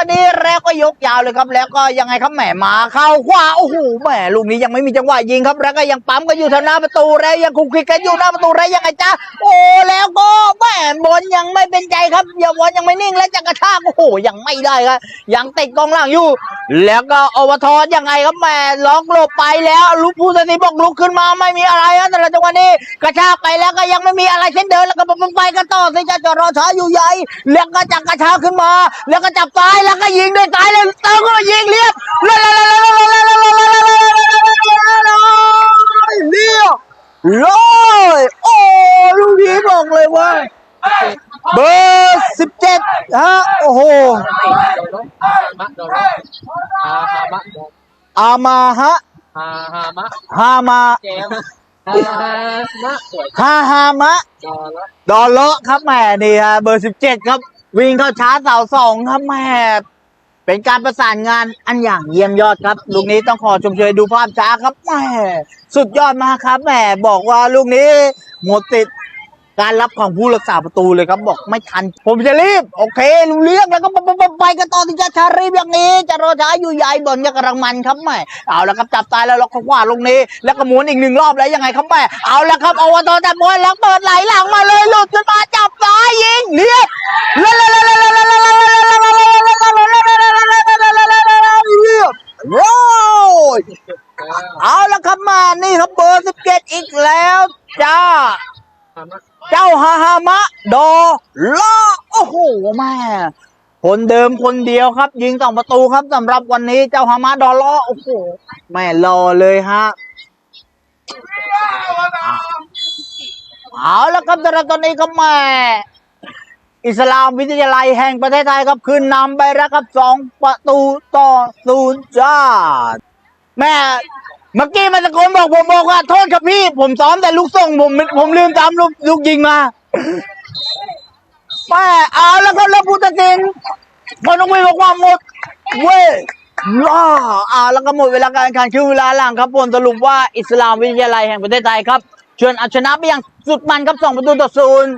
วะนี้ แล้วก็ยกยาวเลยครับ แล้วก็ยังไงครับแหมมาเข้าขวาโอ้โหแหมลูกนี้ยังไม่มีจังหวะยิงครับ แล้วก็ยังปั๊มกันอยู่แถวหน้าประตูแล้วยังคุกคิกกันอยู่หน้าประตูแล้วยังไงจ้าโอ้แล้วก็แหมบอลยังไม่เป็นใจครับย่าบอลยังไม่นิ่งแล้วจะกระชากโอ้โหยังไม่ได้ครับยังติดกองหลังอยู่ แล้วก็อวทรยังไงครับแหมล็อกหลบไปแล้วลุกผู้ตัดสินบอกลุกขึ้นมาไม่มีอะไรครับแต่ละจังหวะนี้กระชากไปแล้วก็ยังไม่มีอะไรเช่นเดิมแล้วก็มันไปกันต่อสิจะจอรอช้าอยู่ใหญ่แล้วก็จับกระชากขึ้นมา แล้วก็จับซ้ายแล้วก็ยิงด้วยซ้ายเลยเติมก็ยิงเรียบเรียบเรียบร้อยโอ้ลูกนี้บอกเลยว่า เบอร์สิบเจ็ดฮะโอ้โหอามาฮะฮามาฮาฮามะสวยฮาฮามะจอแล้วดอลเลาะครับแหม่นี่ฮะเบอร์สิบเจ็ดครับ วิ่งเข้าช้าเสาสองครับแหม่ เป็นการประสานงานอันอย่างเยี่ยมยอดครับ ลูกนี้ต้องขอชมเชยดูภาพช้าครับแหมสุดยอดมากครับแหมบอกว่าลูกนี้หมดติดการรับของผู้รักษาประตูเลยครับบอกไม่ทัน ผมจะรีบ โอเครู้เรื่องแล้วก็ไปไปไปกันต่อที่จะชารีบอย่างนี้ จะรอช้าอยู่ใหญ่บอลยังกำลังมันครับแม่เอาล้วครับจับตายแล้วล็อกขวาลงนี้ แล้วก็หมุนอีกหนึ่งรอบแล้วยังไงครับแม่เอาล้วครับเอาวันต่อจับบอลแล้วเปิดไหลหลังมาเลยหลุดขึ้นมาจับซ้ายยิงเรี ครับเบอร์สิบเจ็ดอีกแล้วจ้าฮามะเจ้าฮาฮามะ ดอล่อโอ้โหแม่คนเดิมคนเดียวครับ ยิงสองประตูครับสำหรับวันนี้เจ้าฮามะดอล่อโอ้โหแม่รอเลยฮะเอาแล้วครับสำหรับตอนนี้ก็แม่อิสลามวิทยาลัยแห่งประเทศไทยครับขึ้นนำไปแล้วครับสองประตูต่อศูนย์จ้าแม่ เมื่อกี้มันตะโกนบอกผมบอกว่าโทษครับพี่ ผมซ้อมแต่ลูกส่งผมผมลืมตามลูกลูกยิงมาแม่เอาแล้วครับแล้วผู้ตัดสินพอน้องวิบอกว่าหมดเว้ยล่าเอาแล้วก็หมดเวลาการแข่งขันคือเวลาหลังครับผลสรุปว่าอิสลามวิทยาลัยแห่งประเทศไทยครับเชิญเอาชนะไปอย่างสุดมันครับสองประตูต่อศูนย์